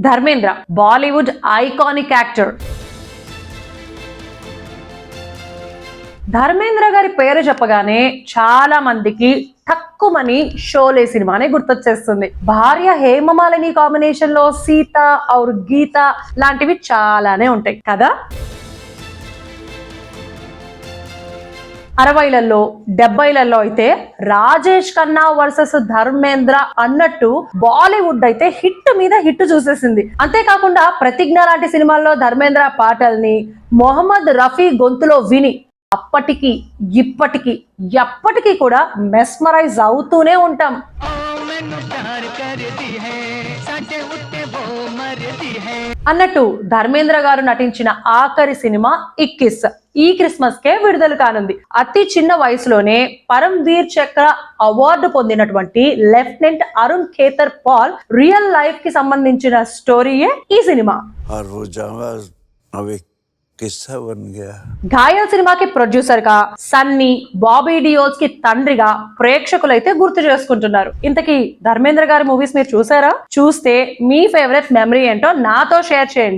Dharmendra Bollywood iconic actor. Dharmendra గారి పేరు చెప్పగానే చాలా మందికి తక్కువని షోలే సినిమానే గుర్తొచ్చేస్తుంది. భార్య హేమమాలిని కాంబినేషన్లో సీత ఔర్ గీత లాంటివి చాలానే ఉంటాయి. కదా? అరవైలలో డెబ్బైలలో అయితే రాజేష్ ఖన్నా వర్సెస్ ధర్మేంద్ర అన్నట్టు బాలీవుడ్ అయితే హిట్ మీద హిట్ చూసేసింది. అంతేకాకుండా ప్రతిజ్ఞ లాంటి సినిమాల్లో ధర్మేంద్ర పాటల్ని మొహమ్మద్ రఫీ గొంతులో విని అప్పటికి ఇప్పటికి ఎప్పటికీ కూడా మెస్మరైజ్ అవుతూనే ఉంటాం. అన్నట్టు ధర్మేంద్ర గారు నటించిన ఆఖరి సినిమా ఇక్కిస్ ఈ క్రిస్మస్ కే విడుదల కానుంది. అతి చిన్న వయసులోనే పరమ్వీర్ చక్ర అవార్డు పొందినటువంటి lieutenant Arun Khetarpal real లైఫ్కి సంబంధించిన స్టోరీయే ఈ సినిమా. ఘాయల్ సినిమాకి ప్రొడ్యూసర్గా సన్నీ బాబీ డియోస్కి తండ్రిగా ప్రేక్షకులైతే గుర్తు చేసుకుంటున్నారు. ఇంతకీ ధర్మేంద్ర గారి మూవీస్ మీరు చూసారా? చూస్తే మీ ఫేవరెట్ మెమరీ ఏంటో నాతో షేర్ చేయండి.